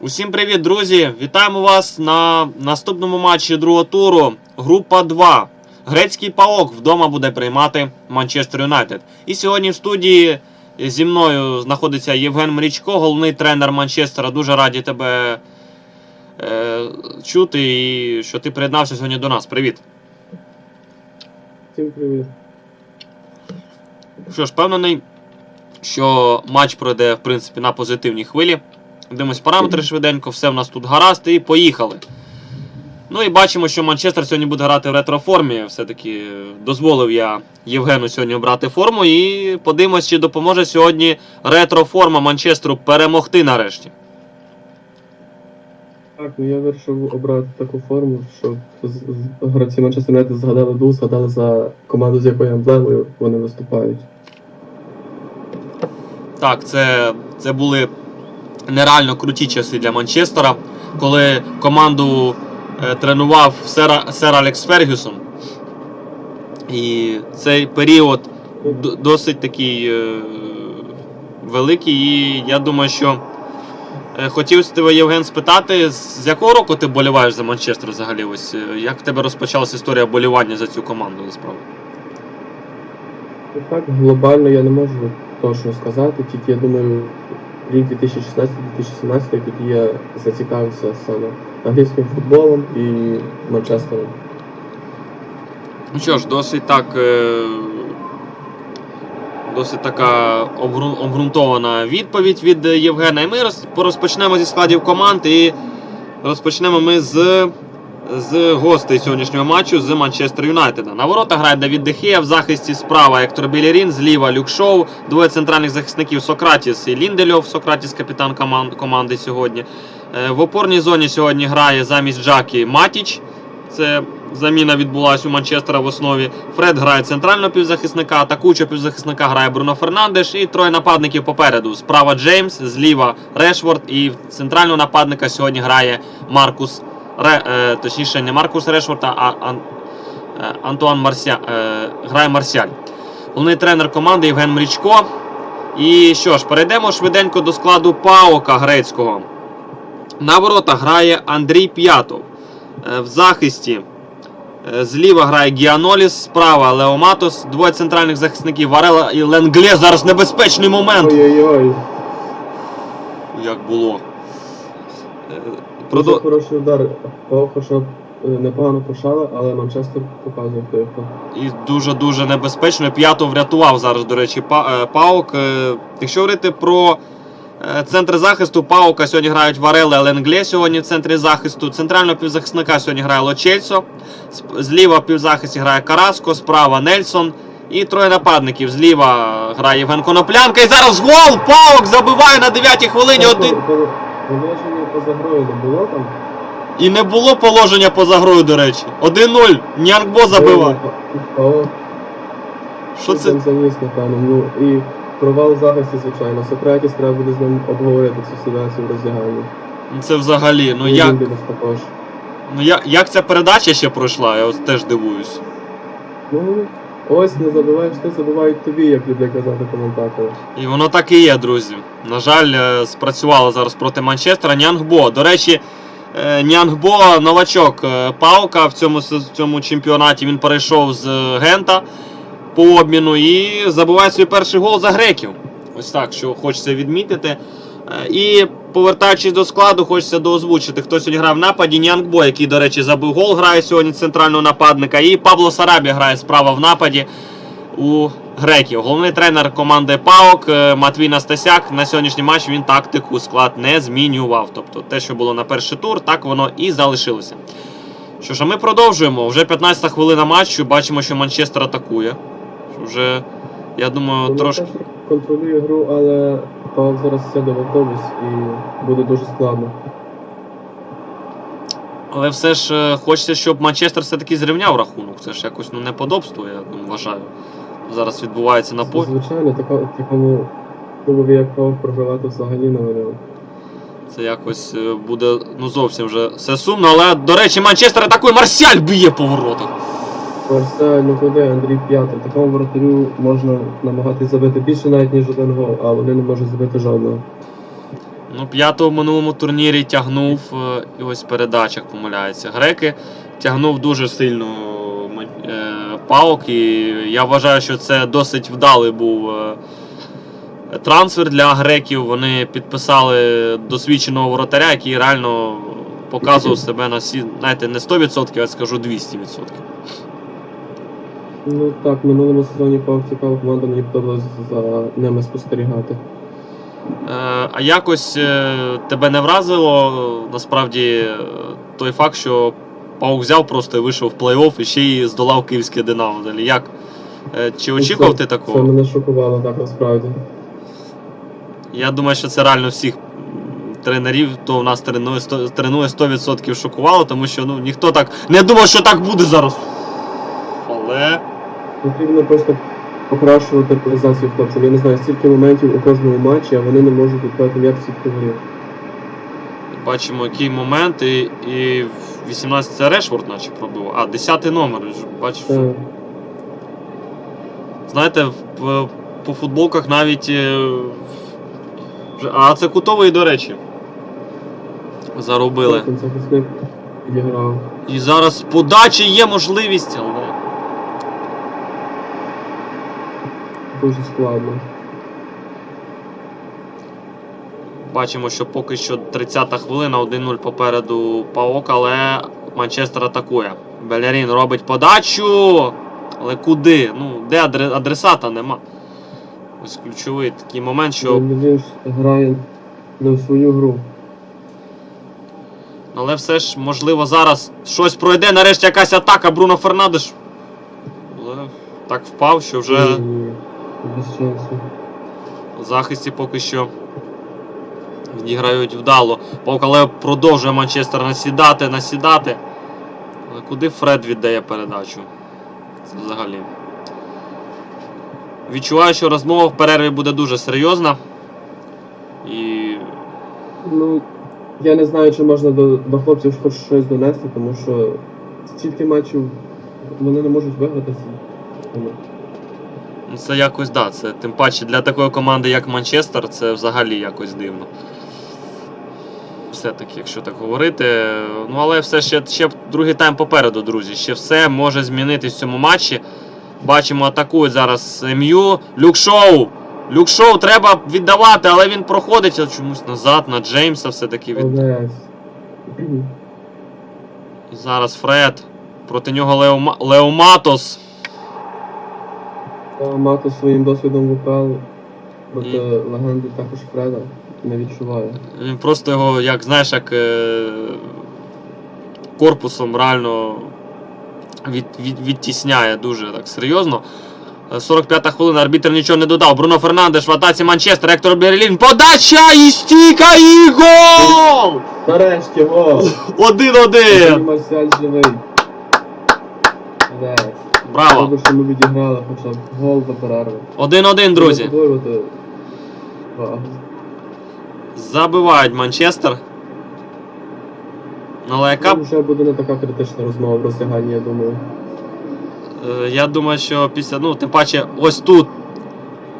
Усім привіт, друзі! Вітаємо вас на наступному матчі другого туру. Група 2. Грецький паок вдома буде приймати Манчестер Юнайтед. І сьогодні в студії зі мною знаходиться Євген Мрічко, головний тренер Манчестера. Дуже раді тебе е, чути і що ти приєднався сьогодні до нас. Привіт. Всім привіт. Що ж, впевнений, що матч пройде в принципі на позитивній хвилі. Дивимось параметри швиденько, все в нас тут гаразд і поїхали. Ну і бачимо, що Манчестер сьогодні буде грати в ретроформі. Все-таки е, дозволив я Євгену сьогодні обрати форму і подивимось, чи допоможе сьогодні ретроформа Манчестеру перемогти нарешті. Так, ну я вирішив обрати таку форму, щоб гравці Манчестер Юнайтед згадали ду, згадали за команду, з якою емблемою вони виступають. Так, це, це були нереально круті часи для Манчестера, коли команду е, тренував сер, сер Алекс Фергюсон. І цей період досить такий е, великий. І я думаю, що е, хотів тебе, Євген, спитати, з якого року ти боліваєш за Манчестер взагалі? Ось як в тебе розпочалася історія болівання за цю команду насправді? Так, глобально я не можу точно сказати, тільки я думаю, рік 2016-2017, тоді я зацікавився саме англійським футболом і Манчестером. Ну що ж, досить так. е, Досить така обґрунтована відповідь від Євгена. І ми роз- порозпочнемо зі складів команд і розпочнемо ми з, з гостей сьогоднішнього матчу з Манчестер Юнайтеда. На ворота грає Давід Дехея, в захисті справа Ектор Білірін, зліва Люк Шоу, двоє центральних захисників Сократіс і Ліндельов. Сократіс капітан коман- команди сьогодні. Е, В опорній зоні сьогодні грає замість Джакі Матіч. Це заміна відбулася у Манчестера в основі. Фред грає центрального півзахисника, атакуючого півзахисника грає Бруно Фернандеш і троє нападників попереду. Справа Джеймс, зліва Решфорд і центрального нападника сьогодні грає Маркус Ре, е, точніше не Маркус Решфорд, а Ан, е, Антуан Марся, е, грає Марсіаль. Головний тренер команди Євген Мрічко. І що ж, перейдемо швиденько до складу Паока грецького. На ворота грає Андрій П'ятов. Е, В захисті е, зліва грає Гіаноліс, справа Леоматос, двоє центральних захисників Варела і Ленгле. Зараз небезпечний момент. Ой-ой-ой, Як було. Е, дуже хороший удар. Пау хоча е, непогано пошала, але Манчестер показує хто його. І дуже-дуже небезпечно. П'ятого врятував зараз, до речі, е, Паук. Е, Якщо говорити про центр захисту, Паука сьогодні грають Варели, Ленгле сьогодні в центрі захисту. Центрального півзахисника сьогодні грає Лочельсо. Зліва в півзахисті грає Караско, справа Нельсон. І троє нападників. Зліва грає Євген Коноплянка. І зараз гол! Паук забиває на 9-й хвилині. Один... Пол- Положення поза грою не було там. І не було положення поза грою, до речі. 1-0. Нянгбо забиває. Пау Що це? Там заніс, напевно. Ну і провал захисті, звичайно. Сократіс треба буде з ним обговорити цю ситуацію в роздяганні. Це взагалі. Ну І як. Також. Ну я, як ця передача ще пройшла, я ось теж дивуюсь. Ну, ось не забуваєш, ти забувають тобі, як люблять казати коментатори. І воно так і є, друзі. На жаль, е, спрацювало зараз проти Манчестера. Нянгбо. До речі, е, Нянгбо новачок е, Паука в цьому, в цьому чемпіонаті. Він перейшов з Гента по обміну і забуває свій перший гол за греків. Ось так, що хочеться відмітити. І повертаючись до складу, хочеться доозвучити, хто сьогодні грає в нападі. Нянгбо, який, до речі, забив гол, грає сьогодні центрального нападника. І Пабло Сарабі грає справа в нападі у греків. Головний тренер команди ПАОК е, Матвій Настасяк на сьогоднішній матч він тактику склад не змінював. Тобто те, що було на перший тур, так воно і залишилося. Що ж, а ми продовжуємо. Вже 15 хвилина матчу. Бачимо, що Манчестер атакує. Вже, я думаю, трошки. Контролює гру, але Паук зараз сяде в автобус і буде дуже складно. Але все ж е, хочеться, щоб Манчестер все-таки зрівняв рахунок. Це ж якось ну, неподобство, я думаю, вважаю. Зараз відбувається на полі. Звичайно, така- такому клубові, як Паук, програвати взагалі не варіант. Це якось е, буде ну зовсім вже все сумно. Але, до речі, Манчестер атакує Марсіаль б'є по воротах. Марсель, ну куди, Андрій П'ятий. Такому воротарю можна намагатись забити більше навіть, ніж один гол, а вони не можуть забити жодного. Ну, п'ятого в минулому турнірі тягнув е, і ось в передачах помиляється. Греки тягнув дуже сильно е, паук, і я вважаю, що це досить вдалий був е, трансфер для греків. Вони підписали досвідченого воротаря, який реально показував себе на всі, знаєте, не 100%, а скажу 200%. Ну так, в минулому сезоні Павк цікава команда, мені подобалось за ними спостерігати. Е, А якось е, тебе не вразило насправді е, той факт, що Паук взяв просто і вийшов в плей-офф і ще й здолав київське Динамо. Взагалі, Як? Е, Чи очікував ти Це такого? мене шокувало так насправді. Я думаю, що це реально всіх тренерів, хто в нас тренує, сто- тренує 100% шокувало, тому що ну, ніхто так не думав, що так буде зараз. Але. Потрібно просто покращувати реалізацію хлопців. Я не знаю, стільки моментів у кожному матчі, а вони не можуть відповідати м'яч сітки воріт. Бачимо, який момент, і, і в 18 це Решфорд, наче пробив. А, 10 номер. Бачиш, Так. Знаєте, в, по футболках навіть. е, вже- А це кутовий, до речі. Заробили. Захисник. І зараз подачі є можливість, але. Дуже складно. Бачимо, що поки що 30-та хвилина, 1-0 попереду Паок, але Манчестер атакує. Белярін робить подачу. Але куди? Ну, де адресата нема. Ось ключовий такий момент, що. Він грає не в свою гру. Але все ж, можливо, зараз щось пройде. Нарешті якась атака Бруно Фернандеш. Але так впав, що вже Без шансу. в захисті поки що відіграють вдало. Але продовжує Манчестер насідати, насідати. Але куди Фред віддає передачу? Це взагалі. Відчуваю, що розмова в перерві буде дуже серйозна. І Ну, я не знаю, чи можна до, до хлопців хоч щось донести, тому що стільки матчів вони не можуть виграти. Це якось да, це тим паче для такої команди, як Манчестер, це взагалі якось дивно. Все-таки, якщо так говорити. Ну, але все ще, ще другий тайм попереду, друзі. Ще все може змінитись в цьому матчі. Бачимо, атакують зараз МЮ. Люкшоу! Люкшоу треба віддавати, але він проходить чомусь назад на Джеймса все-таки від. Зараз Фред. Проти нього Леома... Леоматос. Та Мато своїм досвідом в УПЛ проти І- легенди також Фреда не відчуває. Він просто його, як знаєш, як е, корпусом реально від, від, відтісняє дуже так серйозно. Е, 45-та хвилина, арбітр нічого не додав. Бруно Фернандеш в атаці Манчестер, Ектор Берлін. Подача і стійка і гол! Нарешті, гол! 1-1! Марсіаль живий. Браво! Добре, що ми відіграли хоча б гол до перерви. 1-1, друзі. Забивають Манчестер. Але яка Там вже буде не така критична розмова в роздяганні, я думаю. Е, Я думаю, що після, ну, тим паче, ось тут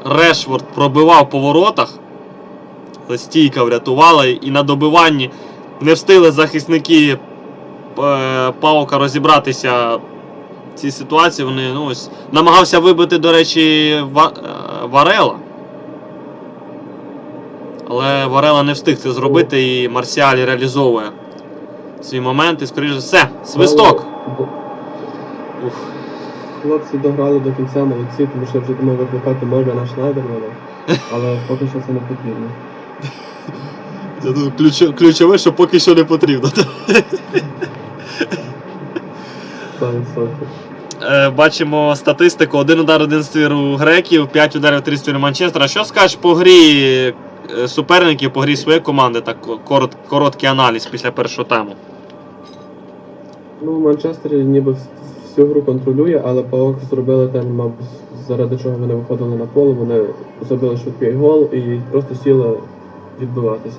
Решфорд пробивав по воротах. Стійка врятувала і на добиванні не встигли захисники е, Паука розібратися цій ситуації. Вони ну, ось, намагався вибити, до речі, е, Варела. Але Варела не встиг це зробити і Марсіалі реалізовує свій момент. І скоріше все, свисток. Ух. Хлопці дограли до кінця молодці, тому що вже думав викликати Моргана Шнайдермана, але поки що це не потрібно. Ключове, що поки що не потрібно. 100%. Е, Бачимо статистику: один удар, один ствір у греків, 5 ударів, 3 ствір у Манчестера. Що скажеш по грі е, суперників, по грі своєї команди? Так корот, короткий аналіз після першого тайму. Ну, Манчестер ніби всю гру контролює, але Паок зробили те, мабуть, заради чого вони виходили на поле, вони забили швидкий гол і просто сіли відбиватися.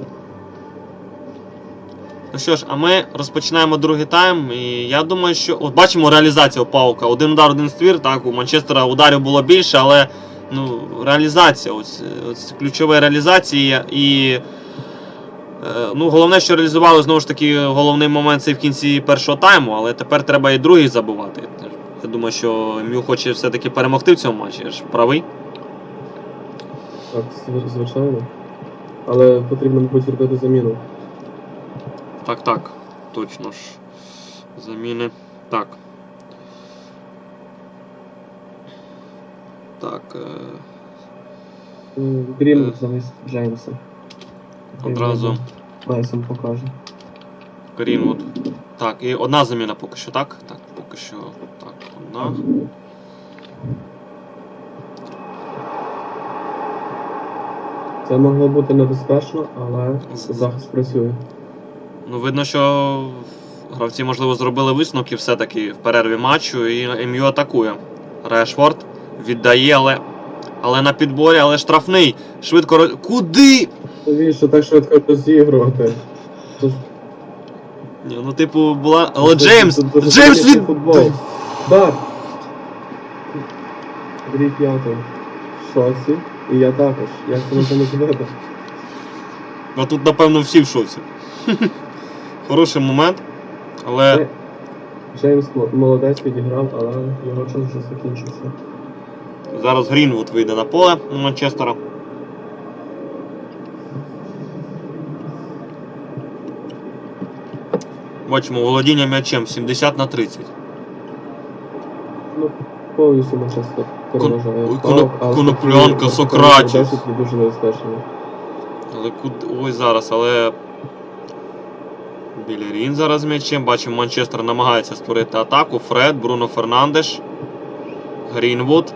Ну що ж, а ми розпочинаємо другий тайм. І я думаю, що. От бачимо реалізацію Паука. Один удар, один ствір. Так, у Манчестера ударів було більше, але ну, реалізація, ось, ось ключова реалізація. І Е, Ну, головне, що реалізували знову ж таки головний момент це в кінці першого тайму, але тепер треба і другий забивати. Я думаю, що Мю хоче все-таки перемогти в цьому матчі. Я ж правий. Так, звичайно. Але потрібно, мабуть, зробити заміну. Так, так, точно ж. Заміни. Так. Так. Е... Грін Е. замість Джеймса. Одразу Мейсон покаже. Грінвуд. Так, і одна заміна поки що, так? Так, поки що. Так, одна. Це могло бути небезпечно, але захист працює. Ну, видно, що гравці, можливо, зробили висновки все-таки в перерві матчу і МЮ атакує. Решфорд віддає, але. Але на підборі, але штрафний. Швидко. Куди? Навіщо так швидко розігрувати? Ні, ну, типу, була. Але це Джеймс! Джеймс від. Так! Андрій п'ятий. В шоці. І я також. Як це можна зробити? А тут, напевно, всі в шоці. Хороший момент. Але. Джеймс молодець відіграв, але його час вже закінчився. Зараз Грінвуд вийде на поле у Манчестера. Бачимо володіння м'ячем 70 на 30. Ну, повністю Манчестер переважає. коноплянка, Сократіс. 10 і дуже небезпечний. Але куди. Ой, зараз, але. Білерін зараз м'ячем. Бачимо, Манчестер намагається створити атаку. Фред, Бруно Фернандеш. Грінвуд.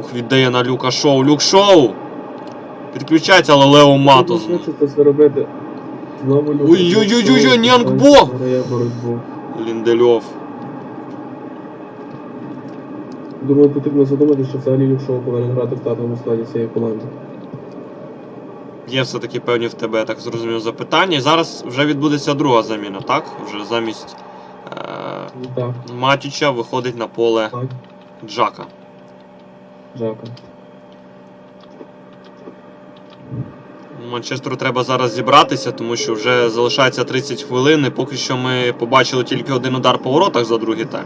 Ух, віддає на Люка Шоу. Люк Шоу! Підключається, але Лео Матос. Виграє боротьбу. Ліндельов. Думаю, потрібно задумати, що взагалі Люк Шоу повинен грати в стартовому складі цієї команди. Є все-таки певні в тебе, я так зрозумів, запитання. І зараз вже відбудеться друга заміна, так? Вже замість е- Так, Матіча виходить на поле так, Джака. Жака. Манчестеру треба зараз зібратися, тому що вже залишається 30 хвилин, і поки що ми побачили тільки один удар по воротах за другий тайм.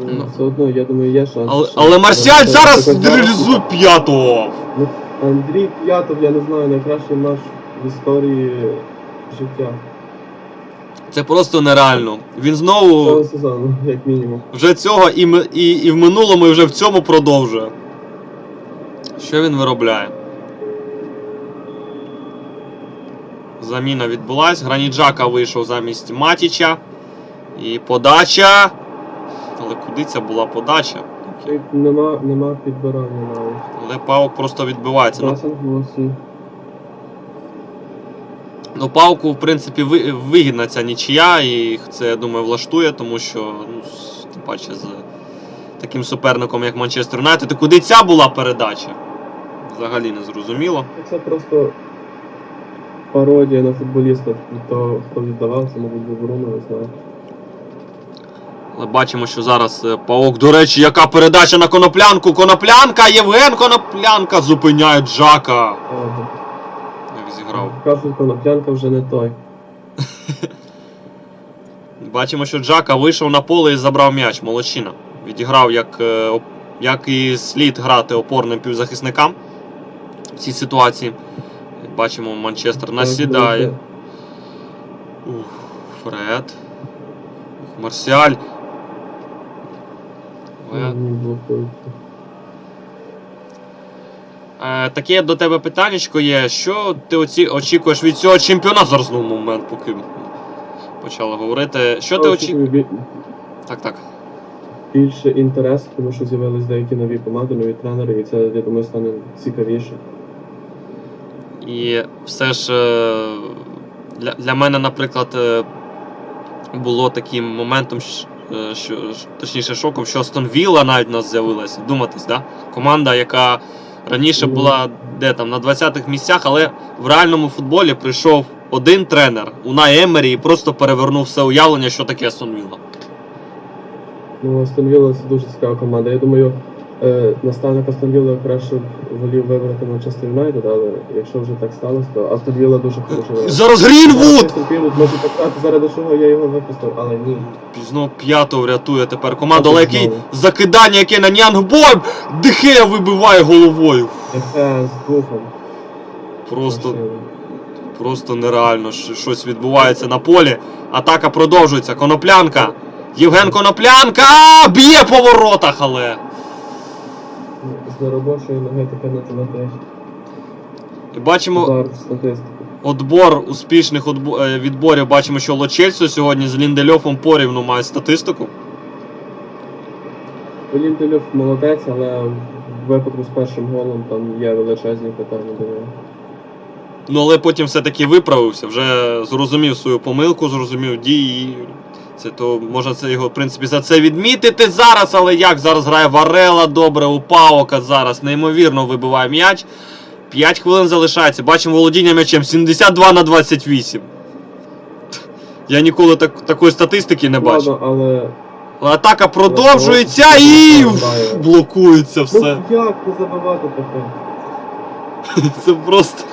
Ну. Все одно, я думаю, є шанс. Але, але Марсіаль зараз реалізує п'ятого! Ну, Андрій П'ятов, я не знаю, найкращий наш в історії життя. Це просто нереально. Він Цього знову сезону, як мінімум. вже цього і, і, і в минулому, і вже в цьому продовжує. Що він виробляє? Заміна відбулась. Граніджака вийшов замість Матіча. І подача. Але куди ця була подача? Нема, нема підбирання навіть. Але Паук просто відбивається. Ну, Пресинг голосі. ну Пауку, в принципі, ви- вигідна ця нічия, і це, я думаю, влаштує, тому що, ну, з- тим паче з таким суперником, як Манчестер Юнайтед. І куди ця була передача? Взагалі не зрозуміло. Це просто пародія на футболіста. Того, хто віддавав, це, мабуть, був Бруно, не знаю. Але бачимо, що зараз е, Паук, до речі, яка передача на коноплянку. Коноплянка, Євген Коноплянка зупиняє Джака. Ага. Як зіграв. Кажуть, коноплянка вже не той. Бачимо, що Джака вийшов на поле і забрав м'яч. Молодчина. Відіграв, як, е, як і слід грати опорним півзахисникам в цій ситуації. Бачимо, Манчестер насідає. Ух, Фред. Марсіаль. Фред. Е, таке до тебе питаннячко є. Що ти оці, очікуєш від цього чемпіонату? Зараз знову момент, поки почала говорити. Що ти очікуєш? Так, так. більше інтересу, тому що з'явились деякі нові команди, нові тренери, і це, я думаю, стане цікавіше. І все ж е, для, для мене, наприклад, е, було таким моментом, е, що, точніше, шоком, що Астон Вілла навіть у нас з'явилася. Думатись, да? Команда, яка раніше була де там на 20-х місцях, але в реальному футболі прийшов один тренер Унай Емері і просто перевернув все уявлення, що таке Астон Вілла. Ну, Астон Вілла це дуже цікава команда. Я думаю, Е, наставник Астон Вілла краще волів вибрати Манчестер Юнайтед, але якщо вже так сталося, то Астон Вілла дуже вибір. Зараз Грінвуд! Грінвуд може показати, заради чого я його випустив, але ні. Знову п'ятого врятує тепер команду, але який закидання, яке на Нянгбой! Дехея вибиває головою. Дефе з духом. Просто, просто нереально. Щось відбувається на полі. Атака продовжується. Коноплянка. Євген Коноплянка! Б'є по воротах, але. З неробочої ноги таке не залетиш. Бачимо Удар в статистику. отбор успішних отбо- е, відборів. Бачимо, що Лочельсо сьогодні з Ліндельофом порівну має статистику. Ліндельов молодець, але в випадку з першим голом там є величезні питання до нього. Ну, але потім все-таки виправився, вже зрозумів свою помилку, зрозумів дії. Це то можна це його, в принципі, за це відмітити зараз, але як зараз грає Варела добре, у Паука зараз неймовірно вибиває м'яч. 5 хвилин залишається. Бачимо володіння м'ячем 72 на 28. Я ніколи так, такої статистики не бачив. Але Атака продовжується Але і блокується все. ну як не забивати таке? Це просто.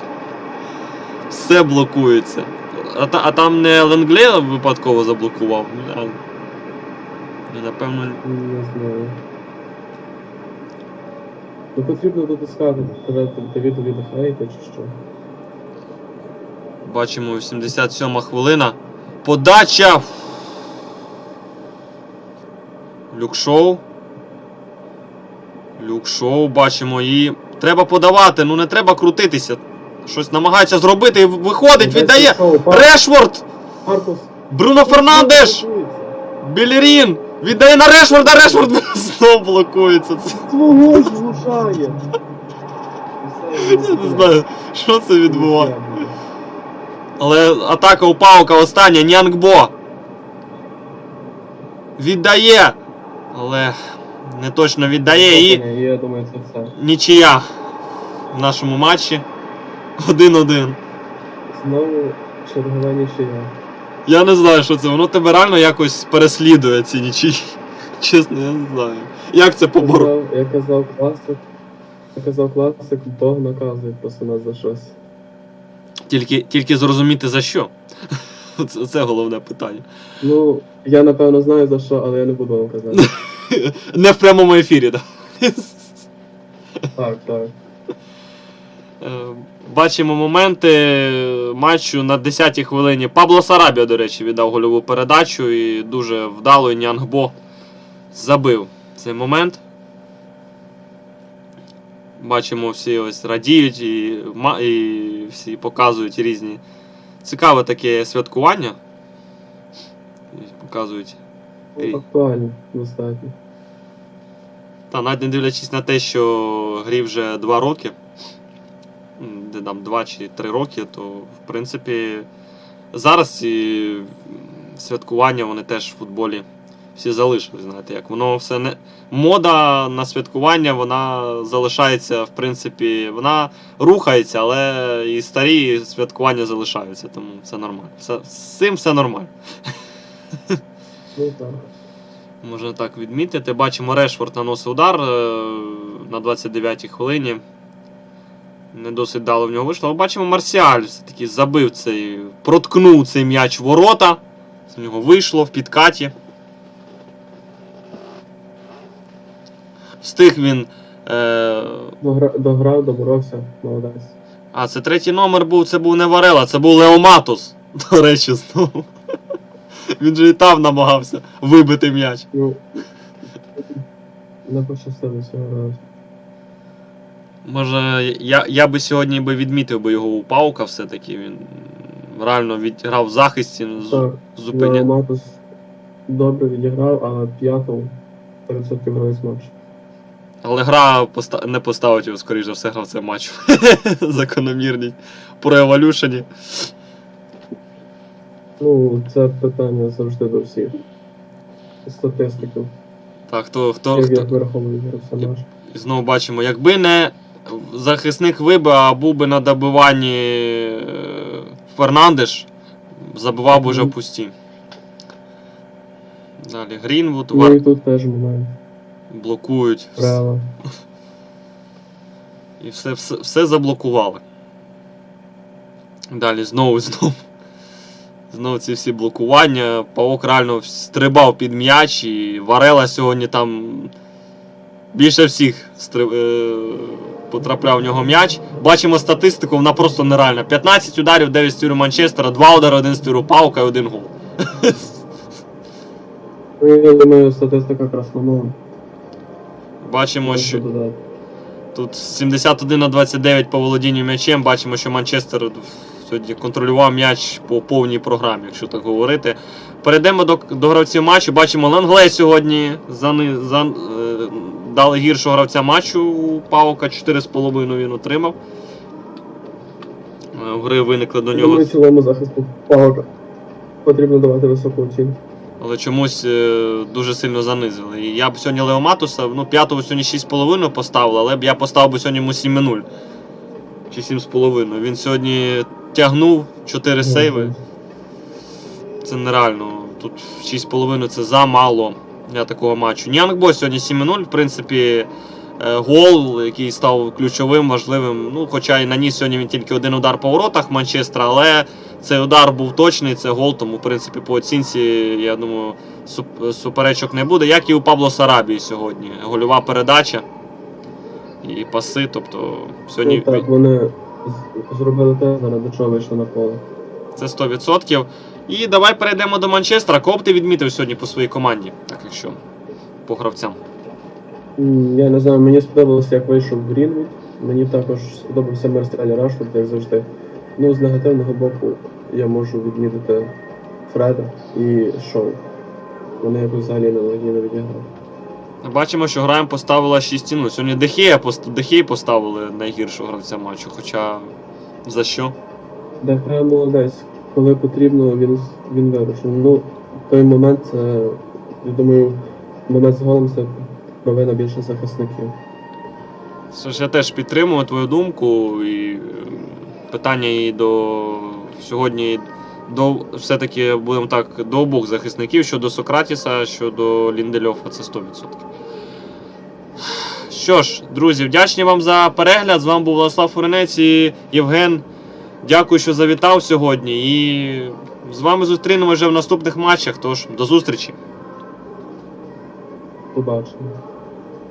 Все блокується. А, та, а там не Ленгле випадково заблокував. А, ну, напевно. Не знаю. Ну потрібно дотискати, тебе Давіду віддихаєте чи що? Бачимо 87 хвилина. Подача. Люкшоу. Люкшоу, бачимо її. Треба подавати, ну не треба крутитися. Щось намагається зробити і виходить, віддає. Маркус. Бруно Фернандеш! Білерін! Віддає на Решфорда, Решфорд знов блокується. Твого ж я не знаю, що це відбуває. Але атака у Паука остання, Нянгбо. Віддає. Але не точно віддає і нічия в нашому матчі. 1-1. Знову чергова нічия. Я не знаю, що це. Воно тебе реально якось переслідує ці нічиї. Чесно, я не знаю. Як це побороти? Я казав класик. Я казав класик, Бог наказує просто нас за щось. Тільки, тільки зрозуміти за що. Це, це головне питання. Ну, я напевно знаю за що, але я не буду вам казати. Не в прямому ефірі, так. Так, так. Е, Бачимо моменти матчу на 10-й хвилині. Пабло Сарабія, до речі, віддав гольову передачу і дуже вдало Нянгбо забив цей момент. Бачимо, всі ось радіють і, і всі показують різні. Цікаве таке святкування. І Показують. Ну, Актуально, достатньо. Та навіть не дивлячись на те, що грі вже 2 роки, де там 2 чи 3 роки, то в принципі зараз ці святкування вони теж в футболі всі залишили. Знаєте, як воно все не. Мода на святкування вона залишається, в принципі, вона рухається, але і старі святкування залишаються, тому все нормально. Все, з цим все нормально. Можна так відмітити. Бачимо, Решфорд наносив удар е, на 29-й хвилині. Не досить дало в нього вийшло. Але бачимо, Марсіаль все-таки забив цей, проткнув цей м'яч ворота. З нього вийшло в підкаті. Встиг він. Е, Дограв, доборовся, молодець. а, це третій номер був, це був не Варела, це був Леоматус. До речі, знову. Він же і там намагався вибити м'яч. Ну, не пощастило цього разу. Може, я, я би сьогодні би відмітив би його у Паука все-таки. Він реально відіграв в захисті, з- Так, зупиня... Матус добре відіграв, але п'ятого 30% гравець матчу. Але гра поста... не поставить його, скоріш за все, гравцем матчу. Закономірність про еволюшені. Ну, це питання завжди до всіх. Статистиків. Так, хто, хто, хто... І знову бачимо, якби не захисник вибив, а був би на добиванні е, Фернандеш, забивав би вже Мгм. пусті. Далі Грінвуд, Ну і тут теж момент. блокують. Право. І все, все, все заблокували. Далі знову, знову. Знову ці всі блокування. Павок реально стрибав під м'яч, і Варела сьогодні там більше всіх стри... потрапляв в нього м'яч. Бачимо статистику, вона просто нереальна. 15 ударів, 9 стюру Манчестера, 2 удари, 1 стюру Паука і 1 гол. Ну, я думаю, статистика красномова. Бачимо, що. Тут 71 на 29 по володінню м'ячем. Бачимо, що Манчестер сьогодні контролював м'яч по повній програмі, якщо так говорити. Перейдемо до, до гравців матчу. Бачимо, Ленглей сьогодні зани, за, е, дали гіршого гравця матчу у Паука. 4,5 він отримав. Е, В гри виникли до нього. цілому захисту Павка потрібно давати високу оцінку. але чомусь е, дуже сильно занизили. І я б сьогодні Леоматуса, ну, п'ятого сьогодні 6,5 поставив, але б я поставив би сьогодні йому 7,0. Чи 7,5. Він сьогодні тягнув 4 сейви. Це нереально. Тут 6,5 це замало для такого матчу. Ніангбой сьогодні 7-0. В принципі, е, гол, який став ключовим, важливим. Ну, хоча і наніс сьогодні він тільки один удар по воротах Манчестера, але цей удар був точний, це гол, тому, в принципі, по оцінці, я думаю, суперечок не буде. Як і у Пабло Сарабії сьогодні. Гольова передача і паси. Тобто, сьогодні Ну, так, вони зробили те, заради чого вийшли на поле. Це 100%. І давай перейдемо до Манчестера. Кого б ти відмітив сьогодні по своїй команді? Так якщо по гравцям. Я не знаю, мені сподобалося, як вийшов Грінвуд. Мені також сподобався Мерстель Рашфорд, як завжди. Ну, з негативного боку я можу відмітити Фреда і Шоу. Вони якось взагалі нелегійно відіграли. Бачимо, що граємо поставила 6 0 Сьогодні Дехея, пост... Дехея поставили найгіршого гравця матчу. Хоча за що? Дехе молодець. Коли потрібно, він, він вирушив. Ну, той момент це, я думаю, момент з голом це провина більше захисників. Що я теж підтримую твою думку і е, питання і до сьогодні до все-таки будемо так до обох захисників щодо Сократіса, щодо Ліндельофа, це 100%. Що ж, друзі, вдячні вам за перегляд. З вами був Владислав Фуренець і Євген. Дякую, що завітав сьогодні. І з вами зустрінемося вже в наступних матчах. Тож до зустрічі! Побачимо.